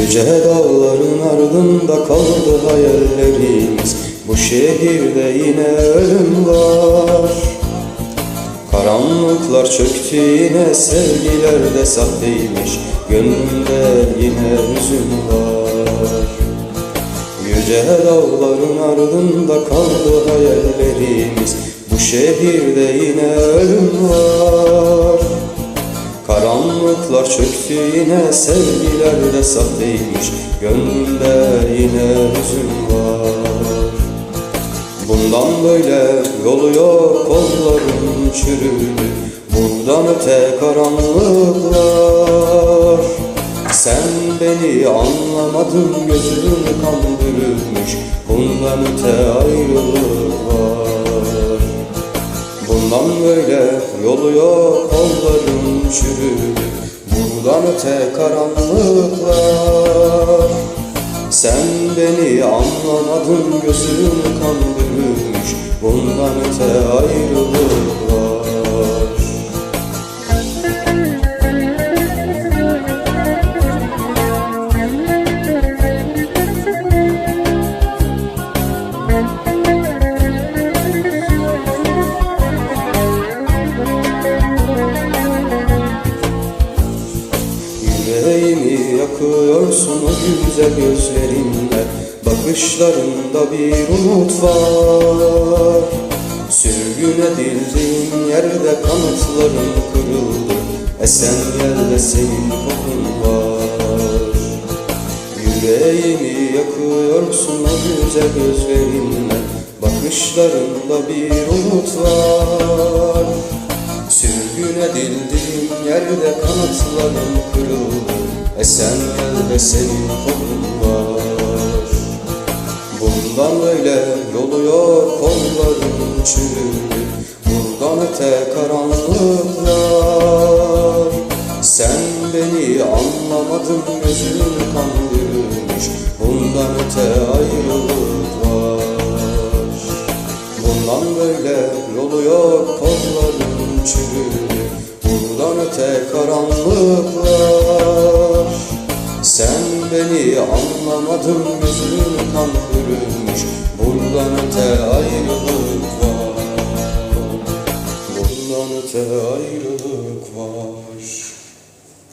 Yüce dağların ardında kaldı hayallerimiz. Bu şehirde yine ölüm var. Karanlıklar çöktü yine sevgiler de sahteymiş. Gönlümde yine hüzün var. Yüce dağların ardında kaldı hayallerimiz. Bu şehirde yine ölüm var Karanlıklar çöktü yine sevgiler de sahteymiş. Gönlümde yine hüzün var. Bundan böyle yolu yok kollarım çürüdü. Buradan öte karanlıklar. Sen beni anlamadın gözün kandırılmış Bundan öte ayrılık var Bundan böyle yolu yok kollarım çürüdü Buradan öte karanlıklar. Sen beni anlamadın gözün kandırmış Bundan öte ayrılık Yüreğimi yakıyorsun o güzel gözlerinle Bakışlarında bir umut var. Sürgün edildiğim yerde kanatlarım kırıldı. Esen yerde senin kokun var. Yüreğimi yakıyorsun o güzel gözlerinle Bakışlarında bir umut var. Sürgün edildiğim yerde kanatlarım kırıldı Esen yerde senin kolun var. Bundan böyle yolu yok kollarım çürüdü Buradan öte karanlıklar. Sen beni anlamadın gözün kandırmış Bundan öte ayrılık var Bundan böyle yolu yok kollarım çürüdü Buradan öte karanlıklar sen beni anlamadın yüzün kan bürünmüş. Buradan öte ayrılık var. Buradan öte ayrılık var.